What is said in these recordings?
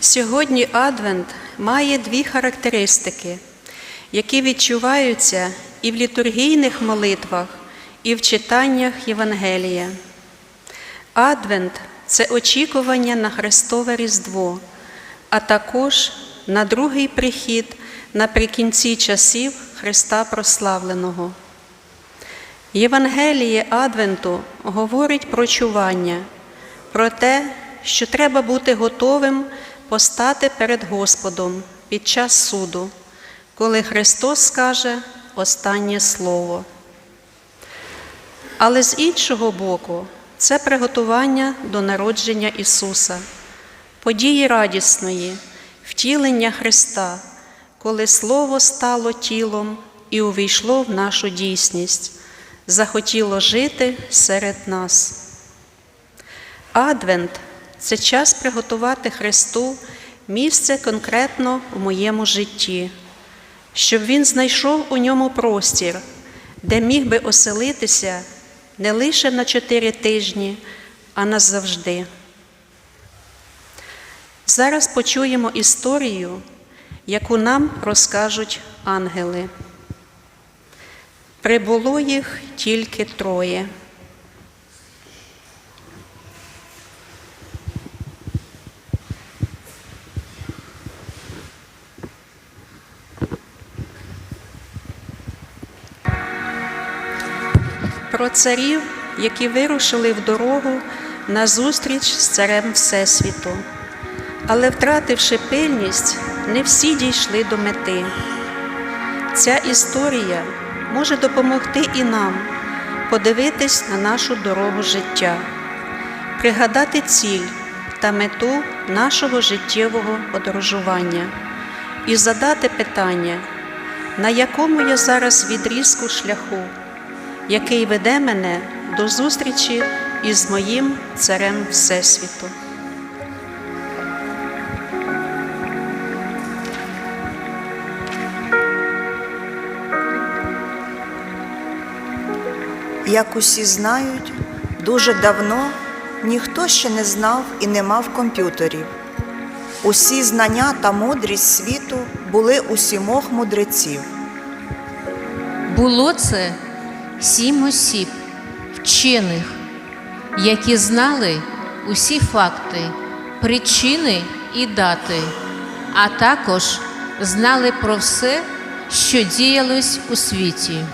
Сьогодні Адвент має дві характеристики, які відчуваються і в літургійних молитвах, і в читаннях Євангелія. Адвент це очікування на Христове Різдво, а також на другий прихід наприкінці часів Христа Прославленого. Євангеліє Адвенту говорить про чування, про те, що треба бути готовим постати перед Господом під час суду, коли Христос скаже останнє слово. Але з іншого боку, це приготування до народження Ісуса, події радісної, втілення Христа, коли Слово стало тілом і увійшло в нашу дійсність, захотіло жити серед нас. Адвент це час приготувати Христу місце конкретно в моєму житті, щоб Він знайшов у ньому простір, де міг би оселитися не лише на чотири тижні, а назавжди. Зараз почуємо історію, яку нам розкажуть ангели. Прибуло їх тільки троє. Про царів, які вирушили в дорогу на зустріч з царем Всесвіту. Але, втративши пильність, не всі дійшли до мети. Ця історія може допомогти і нам подивитись на нашу дорогу життя, пригадати ціль та мету нашого життєвого подорожування і задати питання, на якому я зараз відрізку шляху, який веде мене до зустрічі із моїм царем Всесвіту. Як усі знають, дуже давно ніхто ще не знав і не мав комп'ютерів. Усі знання та мудрість світу були у сімох мудреців. Було це сім осіб, вчених, які знали усі факти, причини і дати, а також знали про все, що діялось у світі.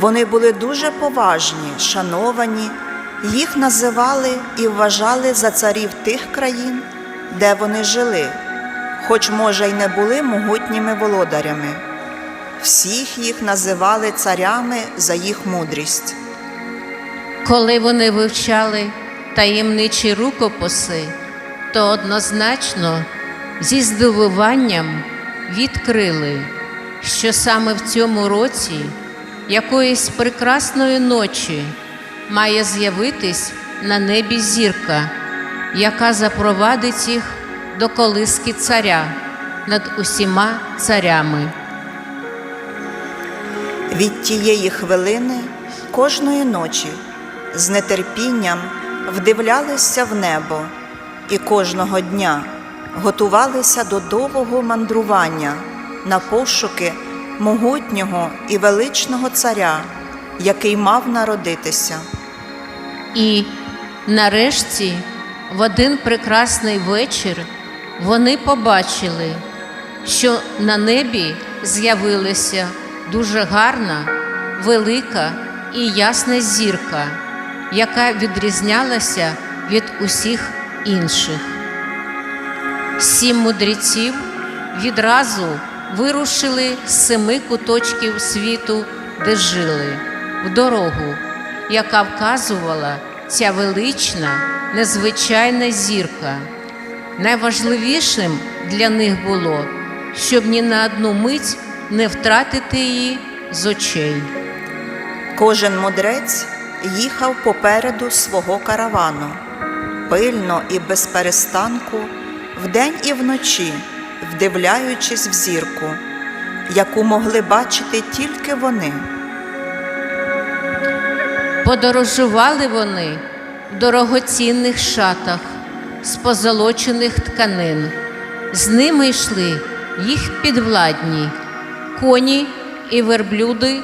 Вони були дуже поважні, шановані, їх називали і вважали за царів тих країн, де вони жили, хоч, може, й не були могутніми володарями. Всіх їх називали царями за їх мудрість. Коли вони вивчали таємничі рукописи, то однозначно зі здивуванням відкрили, що саме в цьому році якоїсь прекрасної ночі має з'явитись на небі зірка, яка запровадить їх до колиски царя над усіма царями. Від тієї хвилини кожної ночі з нетерпінням вдивлялися в небо і кожного дня готувалися до довгого мандрування на пошуки могутнього і величного царя, який мав народитися. І нарешті, в один прекрасний вечір, вони побачили, що на небі з'явилася дуже гарна, велика і ясна зірка, яка відрізнялася від усіх інших. Сім мудреців відразу вирушили з семи куточків світу, де жили, в дорогу, яка вказувала ця велична, незвичайна зірка. Найважливішим для них було, щоб ні на одну мить не втратити її з очей. Кожен мудрець їхав попереду свого каравану, пильно і без перестанку, вдень і вночі, вдивляючись в зірку, яку могли бачити тільки вони. Подорожували вони в дорогоцінних шатах, з позолочених тканин. З ними йшли їх підвладні, коні і верблюди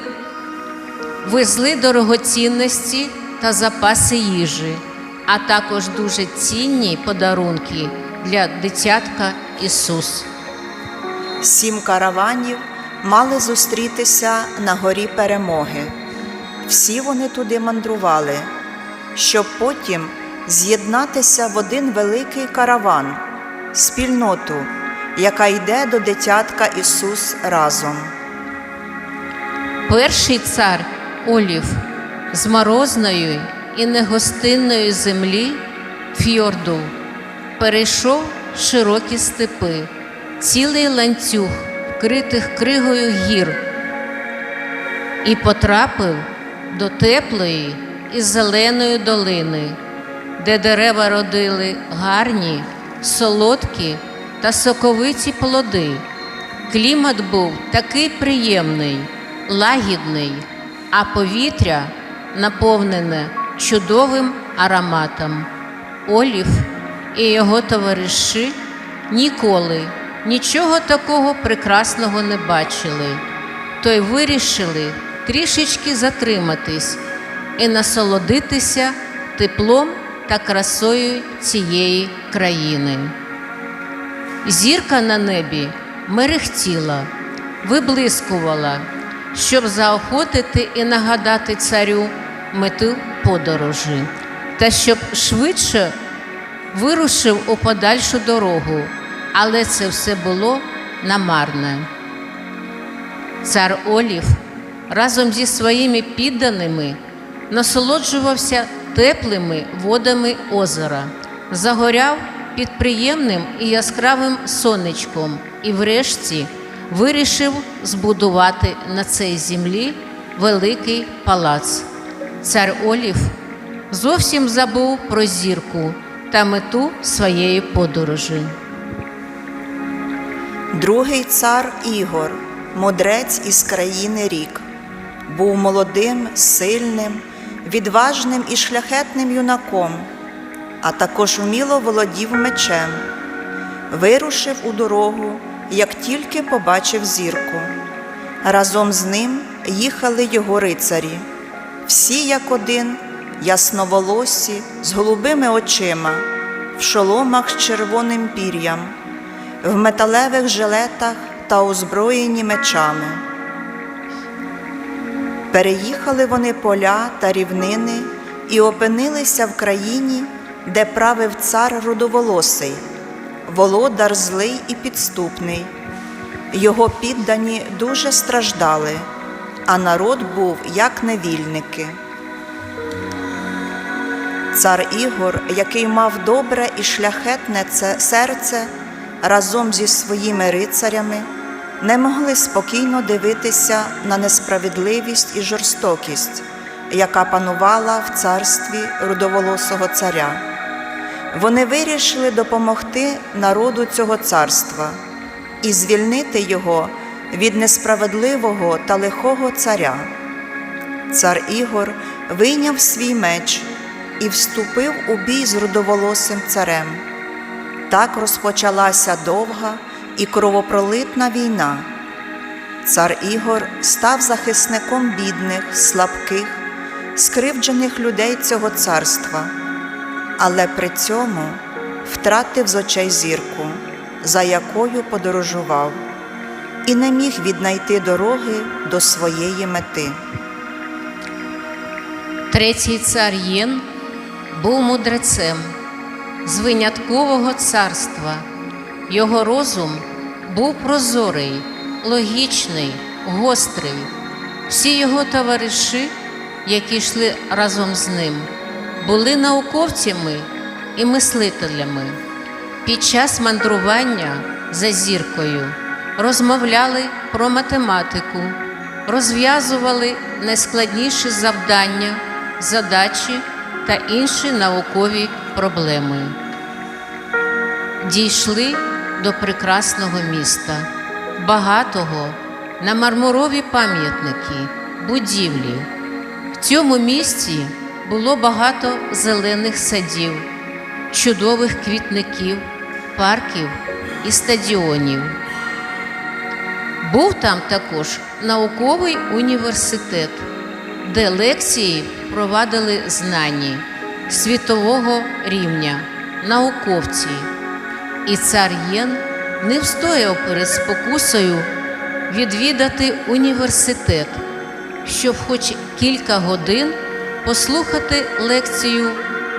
везли дорогоцінності та запаси їжі, а також дуже цінні подарунки для дитятка Ісус. Сім караванів мали зустрітися на горі перемоги. Всі вони туди мандрували, щоб потім з'єднатися в один великий караван, спільноту, яка йде до дитятка Ісус разом. Перший цар Олів з морозної і негостинної землі фьорду перейшов широкі степи, цілий ланцюг, вкритих кригою гір, і потрапив до теплої і зеленої долини, де дерева родили гарні, солодкі та соковиті плоди. Клімат був такий приємний, лагідний, а повітря наповнене чудовим ароматом. Олів і його товариші ніколи нічого такого прекрасного не бачили, то й вирішили трішечки затриматись і насолодитися теплом та красою цієї країни. Зірка на небі мерехтіла, виблискувала, щоб заохотити і нагадати царю мету подорожі, та щоб швидше вирушив у подальшу дорогу, але це все було намарне. Цар Олів разом зі своїми підданими насолоджувався теплими водами озера, загоряв під приємним і яскравим сонечком і врешті вирішив збудувати на цій землі великий палац. Цар Олів зовсім забув про зірку та мету своєї подорожі. Другий цар Ігор, мудрець із країни Рік, був молодим, сильним, відважним і шляхетним юнаком, а також вміло володів мечем. Вирушив у дорогу, як тільки побачив зірку. Разом з ним їхали його рицарі, всі як один, ясноволосі, з голубими очима, в шоломах з червоним пір'ям в металевих жилетах та озброєні мечами. Переїхали вони поля та рівнини і опинилися в країні, де правив цар рудоволосий, володар злий і підступний. Його піддані дуже страждали, а народ був як невільники. Цар Ігор, який мав добре і шляхетне це серце, разом зі своїми рицарями не могли спокійно дивитися на несправедливість і жорстокість, яка панувала в царстві рудоволосого царя. Вони вирішили допомогти народу цього царства і звільнити його від несправедливого та лихого царя. Цар Ігор вийняв свій меч і вступив у бій з рудоволосим царем. Так розпочалася довга і кровопролитна війна. Цар Ігор став захисником бідних, слабких, скривджених людей цього царства, але при цьому втратив з очей зірку, за якою подорожував, і не міг віднайти дороги до своєї мети. Третій цар Єн був мудрецем з виняткового царства. Його розум був прозорий, логічний, гострий. Всі його товариші, які йшли разом з ним, були науковцями і мислителями. Під час мандрування за зіркою розмовляли про математику, розв'язували найскладніші завдання, задачі та інші наукові проблеми. Дійшли до прекрасного міста, багатого на мармурові пам'ятники, будівлі. В цьому місті було багато зелених садів, чудових квітників, парків і стадіонів. Був там також науковий університет, де лекції провадили знані світового рівня, науковці. І цар Єн не встояв перед спокусою відвідати університет, щоб хоч кілька годин послухати лекцію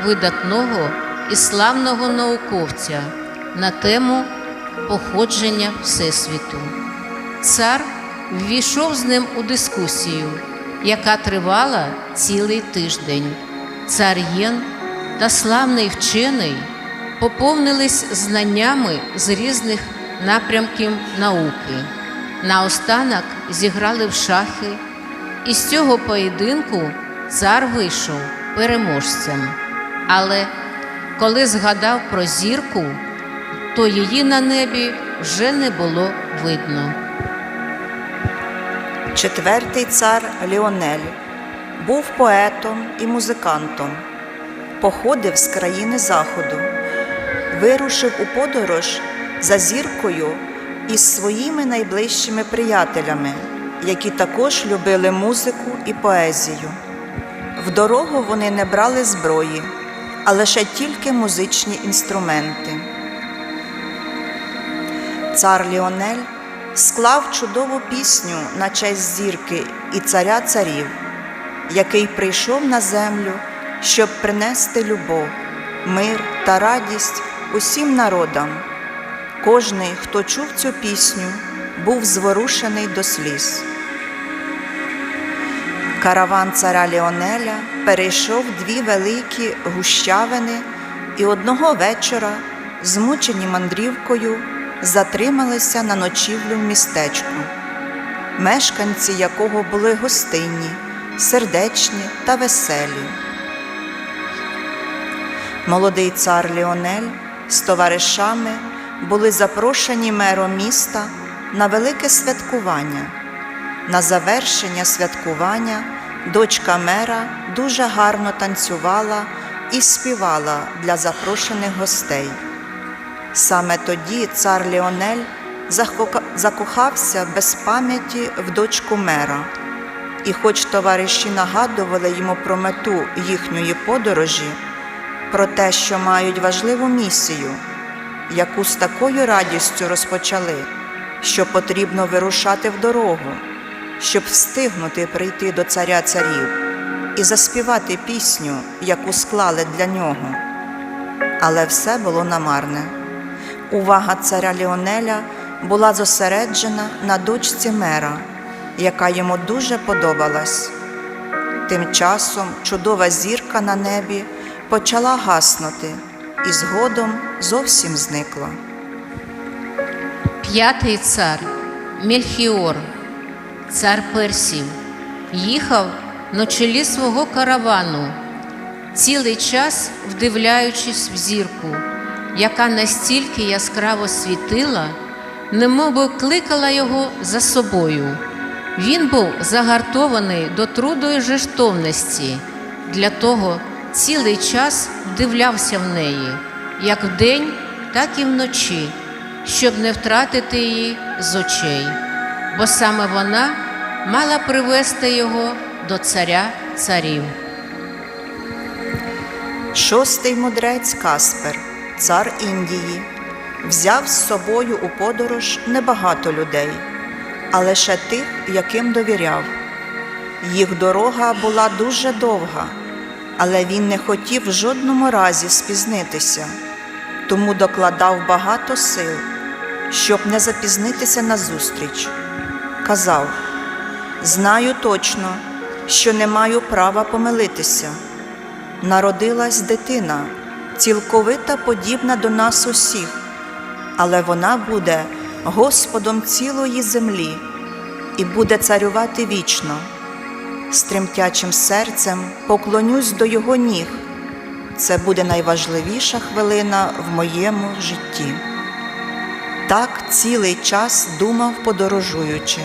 видатного і славного науковця на тему походження Всесвіту. Цар ввійшов з ним у дискусію, яка тривала цілий тиждень. Цар Єн та славний вчений поповнились знаннями з різних напрямків науки. Наостанок зіграли в шахи, і з цього поєдинку цар вийшов переможцем. Але коли згадав про зірку, то її на небі вже не було видно. Четвертий цар Ліонель був поетом і музикантом, походив з країни Заходу, вирушив у подорож за зіркою із своїми найближчими приятелями, які також любили музику і поезію. В дорогу вони не брали зброї, а лише тільки музичні інструменти. Цар Ліонель склав чудову пісню на честь зірки і царя царів, який прийшов на землю, щоб принести любов, мир та радість усім народам. Кожний, хто чув цю пісню, був зворушений до сліз. Караван царя Ліонеля перейшов дві великі гущавини і одного вечора, змучені мандрівкою, затрималися на ночівлю в містечку, мешканці якого були гостинні, сердечні та веселі. Молодий цар Ліонель з товаришами були запрошені мером міста на велике святкування. На завершення святкування дочка мера дуже гарно танцювала і співала для запрошених гостей. Саме тоді цар Ліонель закохався без пам'яті в дочку мера. І хоч товариші нагадували йому про мету їхньої подорожі, про те, що мають важливу місію, яку з такою радістю розпочали, що потрібно вирушати в дорогу, щоб встигнути прийти до царя царів і заспівати пісню, яку склали для нього. Але все було намарне. Увага царя Ліонеля була зосереджена на дочці мера, яка йому дуже подобалась. Тим часом чудова зірка на небі почала гаснути і згодом зовсім зникла. П'ятий цар Мельхіор, цар Персів, їхав на чолі свого каравану, цілий час вдивляючись в зірку, яка настільки яскраво світила, немоби кликала його за собою. Він був загартований до труду і жертовності, для того цілий час вдивлявся в неї, як вдень, так і вночі, щоб не втратити її з очей, бо саме вона мала привести його до царя царів. Шостий мудрець Каспер, цар Індії, взяв з собою у подорож небагато людей, а лише тих, яким довіряв. Їх дорога була дуже довга, але він не хотів в жодному разі спізнитися, тому докладав багато сил, щоб не запізнитися на зустріч. Казав: Знаю точно, що не маю права помилитися. Народилась дитина, цілковита подібна до нас усіх, але вона буде Господом цілої землі і буде царювати вічно. З серцем поклонюсь до його ніг. Це буде найважливіша хвилина в моєму житті. Так цілий час думав подорожуючи.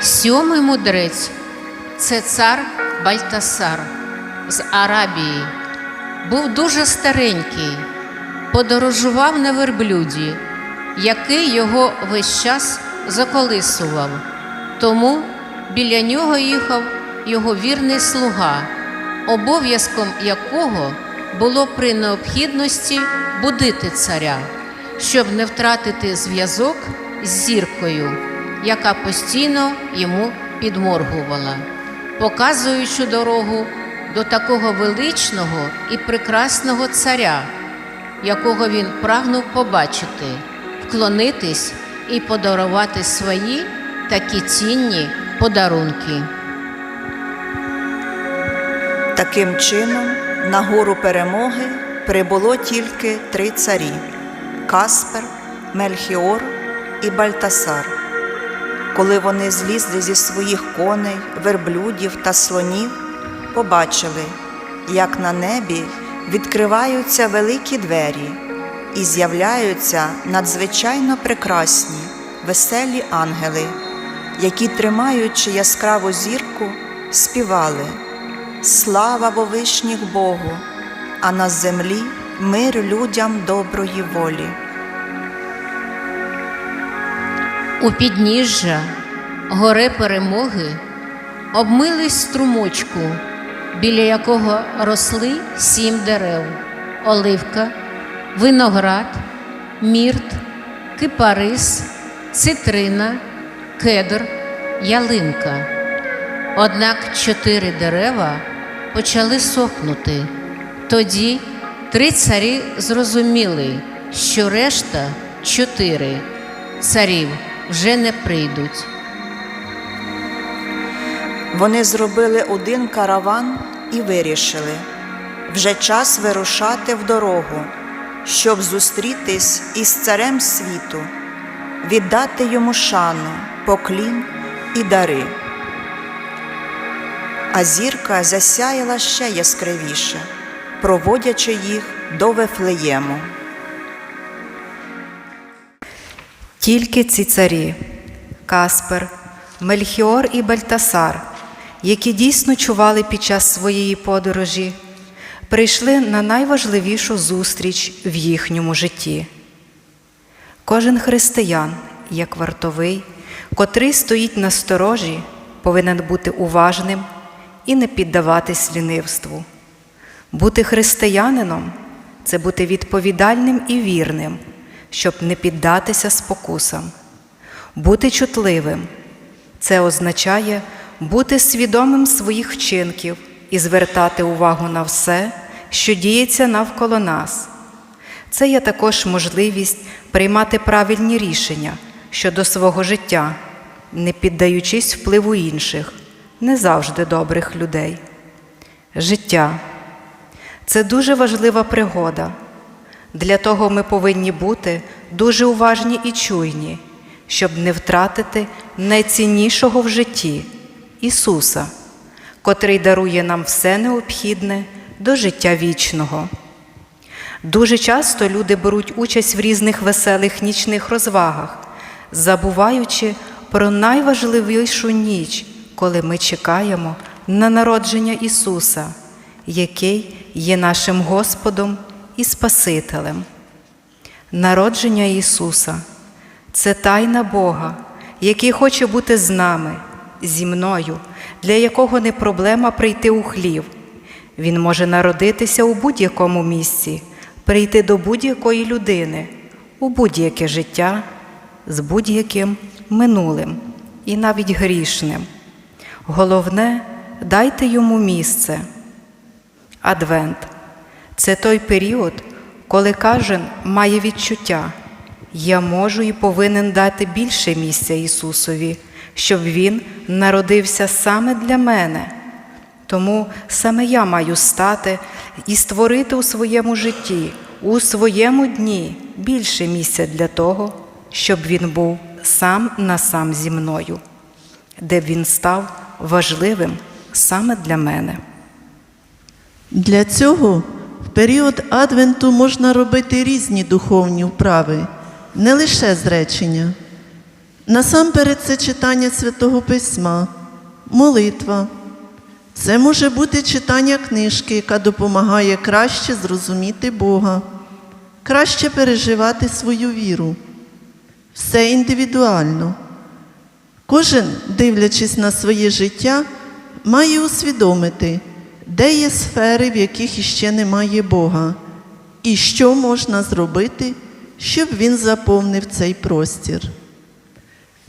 Сьомий мудрець це цар Бальтасар з Арабії. був дуже старенький, подорожував на верблюді, який його весь час заколисував. Тому біля нього їхав його вірний слуга, обов'язком якого було при необхідності будити царя, щоб не втратити зв'язок з зіркою, яка постійно йому підморгувала, показуючи дорогу до такого величного і прекрасного царя, якого він прагнув побачити, вклонитись і подарувати свої такі цінні подарунки. Таким чином, на гору перемоги прибуло тільки три царі Каспер, Мельхіор і Бальтасар. Коли вони злізли зі своїх коней, верблюдів та слонів, побачили, як на небі відкриваються великі двері і з'являються надзвичайно прекрасні, веселі ангели, які, тримаючи яскраву зірку, співали. Слава Вовишніх Богу, а на землі мир людям доброї волі. У підніжжя гори перемоги обмились струмочку, біля якого росли сім дерев: оливка, виноград, мірт, кипарис, цитрина, кедр, ялинка. Однак чотири дерева почали сохнути. Тоді три царі зрозуміли, що решта чотири царів вже не прийдуть. Вони зробили один караван і вирішили вже час вирушати в дорогу, щоб зустрітись із царем світу, віддати йому шану, поклін і дари. А зірка засяяла ще яскравіше, проводячи їх до Вифлеєму. Тільки ці царі Каспер, Мельхіор і Бальтасар, які дійсно чували під час своєї подорожі, прийшли на найважливішу зустріч в їхньому житті. Кожен християн, як вартовий, котрий стоїть на сторожі, повинен бути уважним і не піддаватись лінивству. Бути християнином це бути відповідальним і вірним, щоб не піддатися спокусам. Бути чутливим це означає бути свідомим своїх вчинків і звертати увагу на все, що діється навколо нас. Це є також можливість приймати правильні рішення щодо свого життя, не піддаючись впливу інших, не завжди добрих людей. Життя це дуже важлива пригода. Для того ми повинні бути дуже уважні і чуйні, щоб не втратити найціннішого в житті Ісуса, котрий дарує нам все необхідне до життя вічного. Дуже часто люди беруть участь в різних веселих нічних розвагах, забуваючи про найважливішу ніч, коли ми чекаємо на народження Ісуса, який є нашим Господом і Спасителем. Народження Ісуса це тайна Бога, який хоче бути з нами, зі мною, для якого не проблема прийти у хлів. Він може народитися у будь-якому місці, прийти до будь-якої людини, у будь-яке життя, з будь-яким минулим і навіть грішним. Головне, дайте йому місце. Адвент це той період, коли кожен має відчуття, я можу і повинен дати більше місця Ісусові, щоб Він народився саме для мене. Тому саме я маю стати і створити у своєму житті, у своєму дні більше місця для того, щоб він був сам на сам зі мною, де б він став важливим саме для мене. Для цього в період Адвенту можна робити різні духовні вправи, не лише зречення. Насамперед це читання Святого Письма, молитва, Це може бути читання книжки, яка допомагає краще зрозуміти Бога, краще переживати свою віру. Все індивідуально. Кожен, дивлячись на своє життя, має усвідомити, де є сфери, в яких іще немає Бога, і що можна зробити, щоб він заповнив цей простір.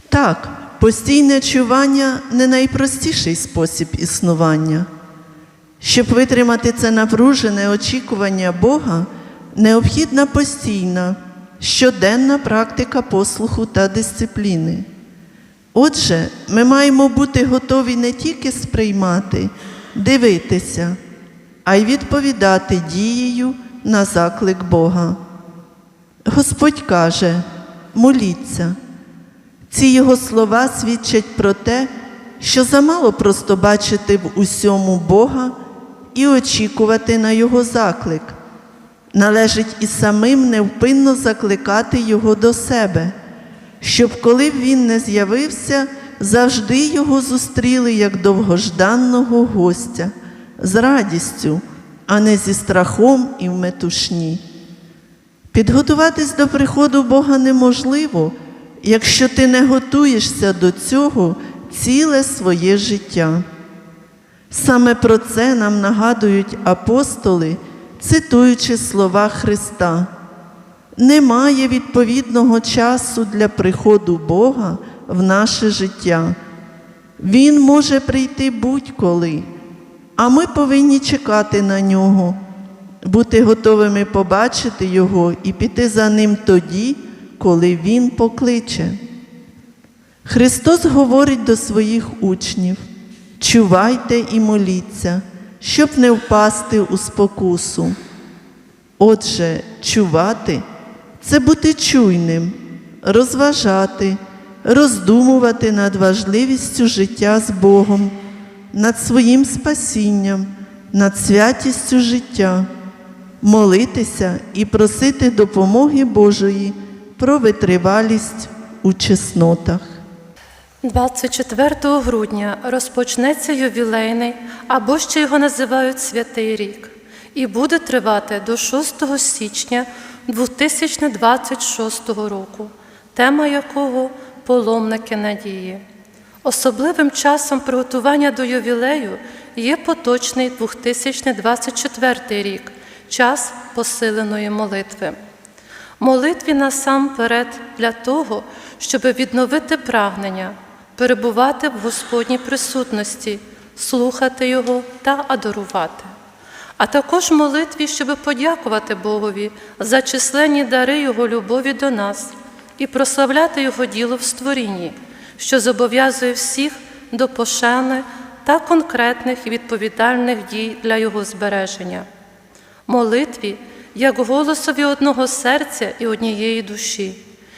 Так, постійне чування не найпростіший спосіб існування. Щоб витримати це напружене очікування Бога, необхідна постійна, щоденна практика послуху та дисципліни. Отже, ми маємо бути готові не тільки сприймати, дивитися, а й відповідати дією на заклик Бога. Господь каже: моліться. Ці його слова свідчать про те, що замало просто бачити в усьому Бога і очікувати на Його заклик. Належить і самим невпинно закликати Його до себе, щоб коли б він не з'явився, завжди його зустріли як довгожданного гостя з радістю, а не зі страхом і в метушні. Підготуватись до приходу Бога неможливо, якщо ти не готуєшся до цього ціле своє життя. Саме про це нам нагадують апостоли, цитуючи слова Христа. Немає відповідного часу для приходу Бога в наше життя. Він може прийти будь-коли, а ми повинні чекати на нього, бути готовими побачити Його і піти за ним тоді, коли Він покличе. Христос говорить до своїх учнів: чувайте і моліться, щоб не впасти у спокусу. Отже, чувати це бути чуйним, розважати, роздумувати над важливістю життя з Богом, над своїм спасінням, над святістю життя, молитися і просити допомоги Божої про витривалість у чеснотах. 24 грудня розпочнеться ювілейний, або ще його називають Святий рік, і буде тривати до 6 січня 2026 року, тема якого паломники надії. Особливим часом приготування до ювілею є поточний 2024 рік, час посиленої молитви. Молитві насамперед для того, щоб відновити прагнення, перебувати в Господній присутності, слухати Його та адорувати. А також молитві, щоб подякувати Богові за численні дари Його любові до нас і прославляти Його діло в створінні, що зобов'язує всіх до пошани та конкретних і відповідальних дій для Його збереження. Молитві як голосові одного серця і однієї душі,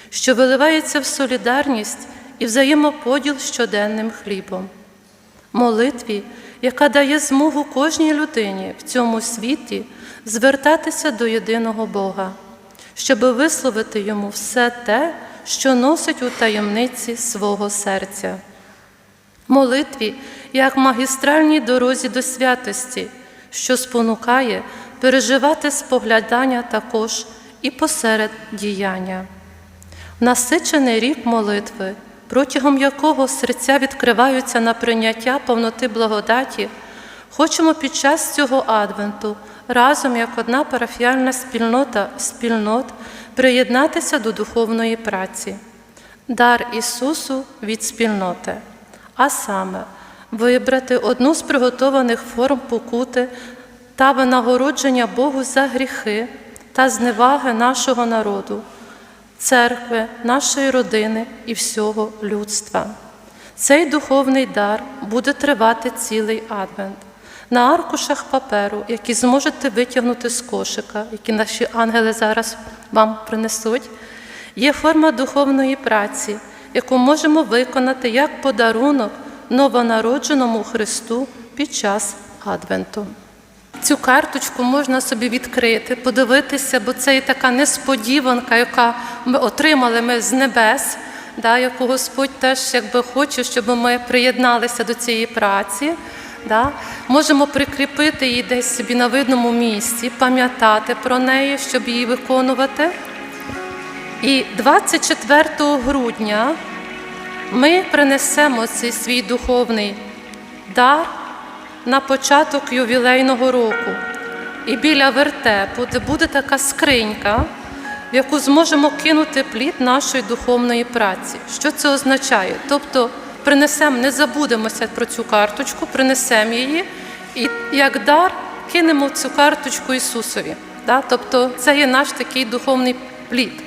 що виливається в солідарність і взаємоподіл щоденним хлібом. Молитві, яка дає змогу кожній людині в цьому світі звертатися до єдиного Бога, щоб висловити йому все те, що носить у таємниці свого серця. Молитві, як магістральній дорозі до святості, що спонукає переживати споглядання також і посеред діяння. Насичений рік молитви, протягом якого серця відкриваються на прийняття повноти благодаті, хочемо під час цього адвенту разом як одна парафіальна спільнота спільнот приєднатися до духовної праці, дар Ісусу від спільноти, а саме вибрати одну з приготованих форм покути та винагородження Богу за гріхи та зневаги нашого народу, церкви, нашої родини і всього людства. Цей духовний дар буде тривати цілий адвент. На аркушах паперу, які зможете витягнути з кошика, які наші ангели зараз вам принесуть, є форма духовної праці, яку можемо виконати як подарунок новонародженому Христу під час Адвенту. Цю карточку можна собі відкрити, подивитися, бо це і така несподіванка, яка ми отримали ми з небес, да, яку Господь теж якби хоче, щоб ми приєдналися до цієї праці. Да? Можемо прикріпити її десь собі на видному місці, пам'ятати про неї, щоб її виконувати. І 24 грудня ми принесемо цей свій духовний дар на початок ювілейного року. І біля вертепу, де буде така скринька, в яку зможемо кинути плід нашої духовної праці. Що це означає? Тобто принесемо, не забудемося про цю карточку, принесемо її і як дар кинемо цю карточку Ісусові. Да? Тобто це є наш такий духовний плід.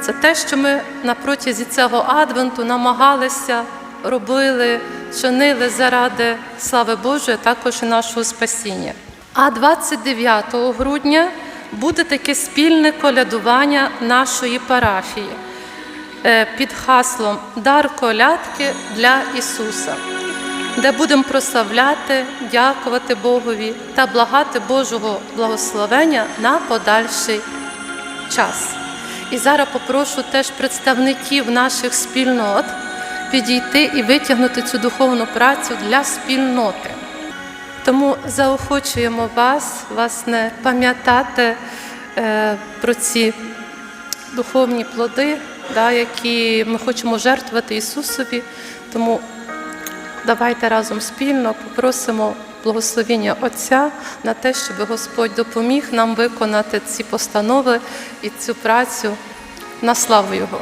Це те, що ми на протязі цього адвенту намагалися, робили, чинили заради слави Божої, також і нашого спасіння. А 29 грудня буде таке спільне колядування нашої парафії під хаслом Дар колядки для Ісуса, де будемо прославляти, дякувати Богові та благати Божого благословення на подальший час. І зараз попрошу теж представників наших спільнот підійти і витягнути цю духовну працю для спільноти. Тому заохочуємо вас, власне, пам'ятати е, про ці духовні плоди, да, які ми хочемо жертвувати Ісусові. Тому давайте разом спільно попросимо благословення Отця на те, щоб Господь допоміг нам виконати ці постанови і цю працю на славу Його.